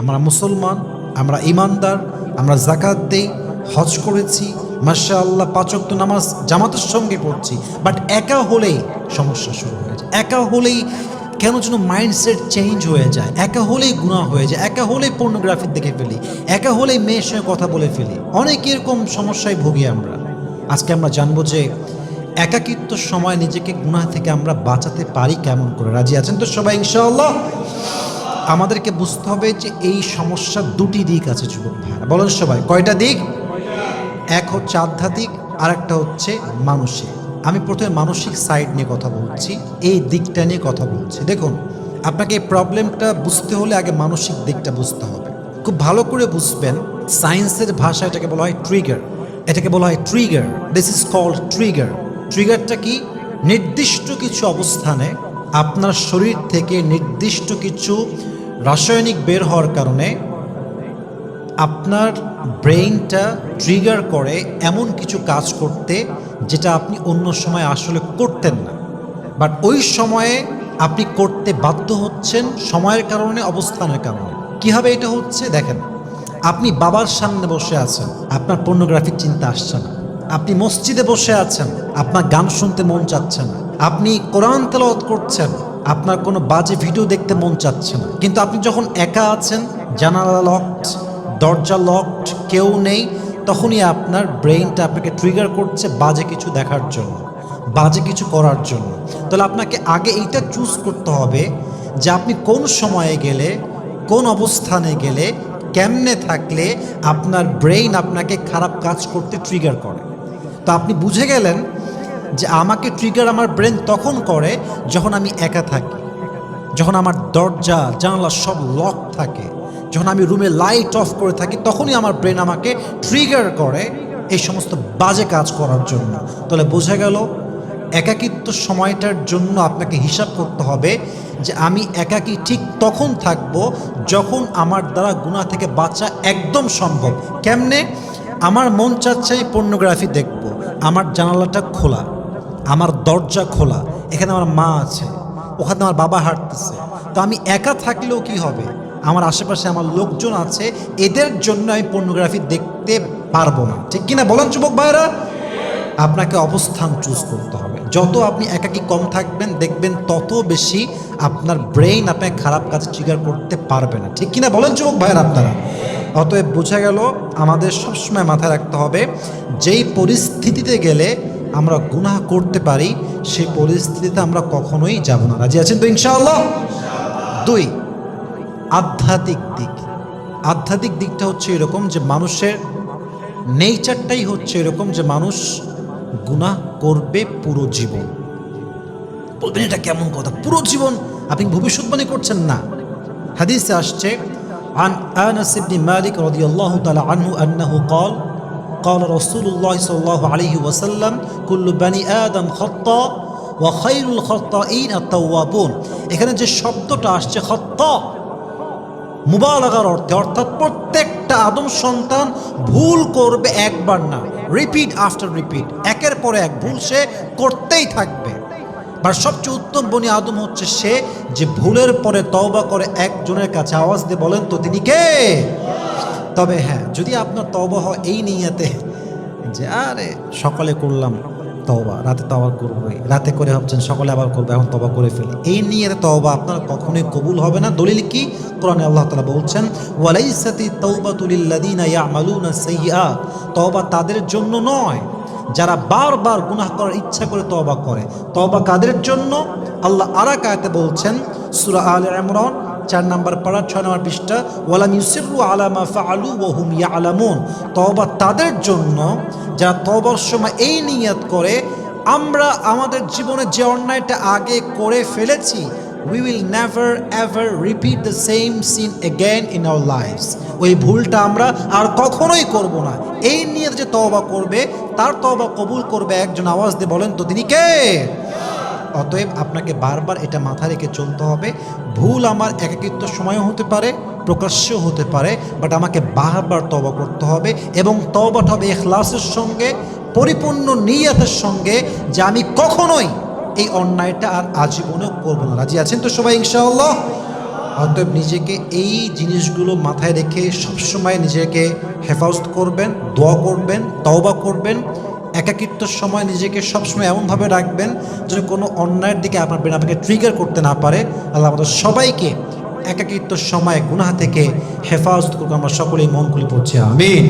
আমরা মুসলমান, আমরা ইমানদার আমরা জাকাত দেই, হজ করেছি মাসা আল্লাহ পাচক তো নামাজ জামাতের সঙ্গে পড়ছি বাট একা হলেই সমস্যা শুরু হয়ে যায়। একা হলেই কেন যেন মাইন্ডসেট চেঞ্জ হয়ে যায়, একা হলেই গুণা হয়ে যায়, একা হলেই পর্নোগ্রাফির দেখে ফেলি, একা হলেই মেয়ের সঙ্গে কথা বলে ফেলি। অনেক এরকম সমস্যায় ভুগি আমরা। আজকে আমরা জানব যে একাকিত্ব সময় নিজেকে গুনাহ থেকে আমরা বাঁচাতে পারি কেমন করে। রাজি আছেন তো সবাই, ইনশাআল্লাহ? আমাদেরকে বুঝতে হবে যে এই সমস্যার দুটি দিক আছে, যুবক ভাইরা বলেন সবাই, কয়টা দিক? এক হচ্ছে আধ্যাত্মিক আর একটা হচ্ছে মানসিক। আমি প্রথমে মানসিক সাইড নিয়ে কথা বলছি, এই দিকটা নিয়ে কথা বলছি। দেখুন, আপনাকে এই প্রবলেমটা বুঝতে হলে আগে মানসিক দিকটা বুঝতে হবে। খুব ভালো করে বুঝবেন সায়েন্সের ভাষা এটাকে বলা হয় ট্রিগার এটাকে বলা হয় trigger this is called trigger ট্রিগারটা কি? নির্দিষ্ট কিছু অবস্থানে আপনার শরীর থেকে নির্দিষ্ট কিছু রাসায়নিক বের হওয়ার কারণে আপনার ব্রেইনটা ট্রিগার করে এমন কিছু কাজ করতে যেটা আপনি অন্য সময় আসলে করতেন না। বাট ওই সময়ে আপনি করতে বাধ্য হচ্ছেন সময়ের কারণে, অবস্থানের কারণে। কীভাবে এটা হচ্ছে? দেখেন, আপনি বাবার সামনে বসে আছেন, আপনার পর্নোগ্রাফিক চিন্তা আসছে না। আপনি মসজিদে বসে আছেন, আপনার গান শুনতে মন চাচ্ছে না। আপনি কোরআন তেলাওয়াত করছেন, আপনার কোনো বাজে ভিডিও দেখতে মন চাচ্ছে না। কিন্তু আপনি যখন একা আছেন, জানালা লকড দরজা লকড কেউ নেই, তখনই আপনার ব্রেইনটা আপনাকে ট্রিগার করছে বাজে কিছু দেখার জন্য, বাজে কিছু করার জন্য। তাহলে আপনাকে আগে এইটা চুজ করতে হবে যে আপনি কোন সময়ে গেলে, কোন অবস্থানে গেলে, কেমনে থাকলে আপনার ব্রেইন আপনাকে খারাপ কাজ করতে ট্রিগার করে। তো আপনি বুঝে গেলেন যে আমাকে ট্রিগার আমার ব্রেন তখন করে যখন আমি একা থাকি। যখন আমার দরজা, জানলা সব লক থাকে। যখন আমি রুমে লাইট অফ করে থাকি, তখনই আমার ব্রেন আমাকে ট্রিগার করে এই সমস্ত বাজে কাজ করার জন্য। তাহলে বোঝা গেল, একাকিত্ব সময়টার জন্য আপনাকে হিসাব করতে হবে যে আমি একাকী ঠিক তখন থাকব যখন আমার দ্বারা গুণা থেকে বাঁচা একদম সম্ভব। কেমনে? আমার মন চাচ্ছে পর্নোগ্রাফি দেখব, আমার জানালাটা খোলা। আমার দরজা খোলা, এখানে আমার মা আছে, ওখানে আমার বাবা হাঁটতেছে। তো আমি একা থাকলেও কি হবে? আমার আশেপাশে আমার লোকজন আছে, এদের জন্য আমি পর্নোগ্রাফি দেখতে পারব না। ঠিক কিনা বলেন যুবক ভাইরা আপনাকে অবস্থান চুজ করতে হবে। যত আপনি একাকি কম থাকবেন, দেখবেন তত বেশি আপনার ব্রেইন আপনাকে খারাপ কাজ ট্রিগার করতে পারবে না। ঠিক কিনা বলেন যুবক ভাইয়ের আপনারা? অতএব বোঝা গেল, আমাদের সবসময় মাথায় রাখতে হবে, যেই পরিস্থিতিতে গেলে আমরা গুনাহ করতে পারি সেই পরিস্থিতিতে আমরা কখনোই যাব না রাজি আছেন তো ইনশাআল্লাহ দুই আধ্যাত্মিক দিক আধ্যাত্মিক দিকটা হচ্ছে এরকম যে মানুষের নেচারটাই হচ্ছে এরকম যে মানুষ গুনাহ করবে পুরো জীবন বলবেন এটা কেমন কথা পুরো জীবন আপনি ভবিষ্যৎবাণী করছেন না হাদিসে আসছে عن أنس بن مالك رضي الله تعالى عنه أنه قال قال رسول الله صلى الله عليه وسلم كل بني آدم خطأ وخير الخطائين التوابون এখানে যে শব্দটা আসছে খত্তা মুবালাগার অর্থে অর্থাৎ প্রত্যেকটা আদম সন্তান ভুল করবে একবার না রিপিট আফটার রিপিট একের পরে এক ভুল সে করতেই থাকবে আর সবচেয়ে উত্তম বনি আদম হচ্ছে সে যে ভুলের পরে তওবা করে একজনের কাছে আওয়াজ দিয়ে বলেন তো তিনি কে তবে হ্যাঁ যদি আপনার তওবা হয় এই নিয়াতে যে, আরে, সকালে করলাম তওবা, রাতে তওবা করবোই। রাতে করে ভাবছেন, সকালে আবার করব, এখন তবা করে ফেলি। এই নিয়ে তওবা আপনার কখনোই কবুল হবে না। দলিল কি? কোরআনে আল্লাহ তালা বলছেন, ওয়ালাইসাতি তাওবাতুল লিল্লাযিনা ইয়ামালুনা সাইয়্যাত তওবা তাদের জন্য নয়, যারা বারবার গুনাহ করার ইচ্ছা করে তওবা করে। তওবা কাদের জন্য? আল্লাহ আরাক আয়াতে বলছেন, সুরা আল ইমরান চার নাম্বার পাড়া, ছয় নম্বর পৃষ্ঠা, ওয়ালাম ইউসিরু আলামা ফাআলু ওয়া হুম ইয়ালামুন। তওবা তাদের জন্য, যারা তওবার সময় এই নিয়াত করে, আমরা আমাদের জীবনে যে অন্যায়টা আগে করে ফেলেছি we will never ever repeat the same sin again in our lifes ওই ভুলটা আমরা আর কখনোই করব না। এই নিয়ে যে তওবা করবে, তার তবা কবুল করবে একজন আওয়াজ দিয়ে বলেন তো তিনি কে? অতএব আপনাকে বারবার এটা মাথা রেখে চলতে হবে। ভুল আমার একাকিত্ব সময়ও হতে পারে, প্রকাশ্যও হতে পারে বাট আমাকে বারবার তবা করতে হবে এবং তবাটা হবে এখলাসের সঙ্গে, পরিপূর্ণ নিয়াতের সঙ্গে যে আমি কখনোই এই অন্যায়টা আর আজীবনেও করব না। রাজি আছেন তো সবাই ইনশাআল্লাহ? অতএব নিজেকে এই জিনিসগুলো মাথায় রেখে সবসময় নিজেকে হেফাজত করবেন, দোয়া করবেন, তওবা করবেন। একাকিত্বর সময় নিজেকে সবসময় এমনভাবে রাখবেন যেন কোনো অন্যায়ের দিকে আপনার ব্রেন আপনাকে ট্রিগার করতে না পারে। আল্লাহ আমাদের সবাইকে একাকিত্বর সময়, গুনাহ থেকে হেফাজত করব আমরা সকলেই মন খুলে পড়ছি, আমিন।